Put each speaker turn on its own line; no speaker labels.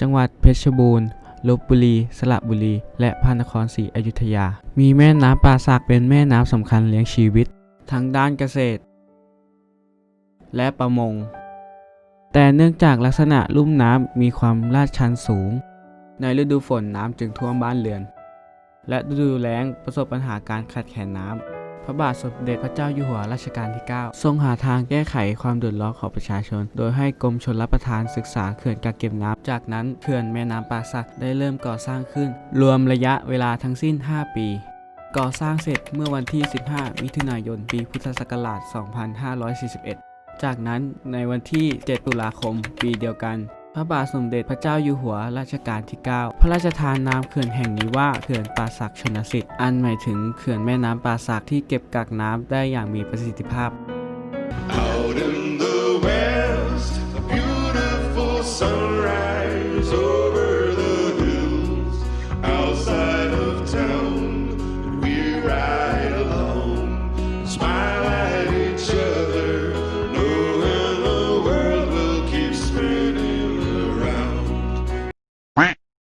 จังหวัดเพชรบูรณ์ลบบุรี สระบุรี และพระนครศรีอยุธยา มีแม่น้ำป่าสักเป็นแม่น้ำสำคัญเลี้ยงชีวิต ทั้งด้านเกษตร และประมง แต่เนื่องจากลักษณะลุ่มน้ำมีความลาดชันสูง ในฤดูฝนน้ำจึงท่วมบ้านเรือน และฤดูแล้งประสบปัญหาการขาดแคลนน้ำ พระบาทสมเด็จพระเจ้าอยู่หัวรัชกาลที่ 9 ทรงหาทางแก้ไขความเดือดร้อนของประชาชน โดยให้กรมชลประทานศึกษาเขื่อนกักเก็บน้ำ จากนั้นเขื่อนแม่น้ำป่าสักได้เริ่มก่อสร้างขึ้น รวมระยะเวลาทั้งสิ้น 5 ปีก่อสร้างเสร็จเมื่อวันที่ 15 มิถุนายน ปีพุทธศักราช 2541 จากนั้นในวันที่ 7 ตุลาคม ปีเดียวกัน พระบาทสมเด็จพระเจ้าอยู่หัวรัชกาลที่ 9 พระราชทานนามเขื่อนแห่งนี้ว่าเขื่อนป่าสักชนสิทธิ์ อันหมายถึงเขื่อนแม่น้ำป่าสักที่เก็บกักน้ำได้อย่างมีประสิทธิภาพ
Out in the west, a beautiful sunrise.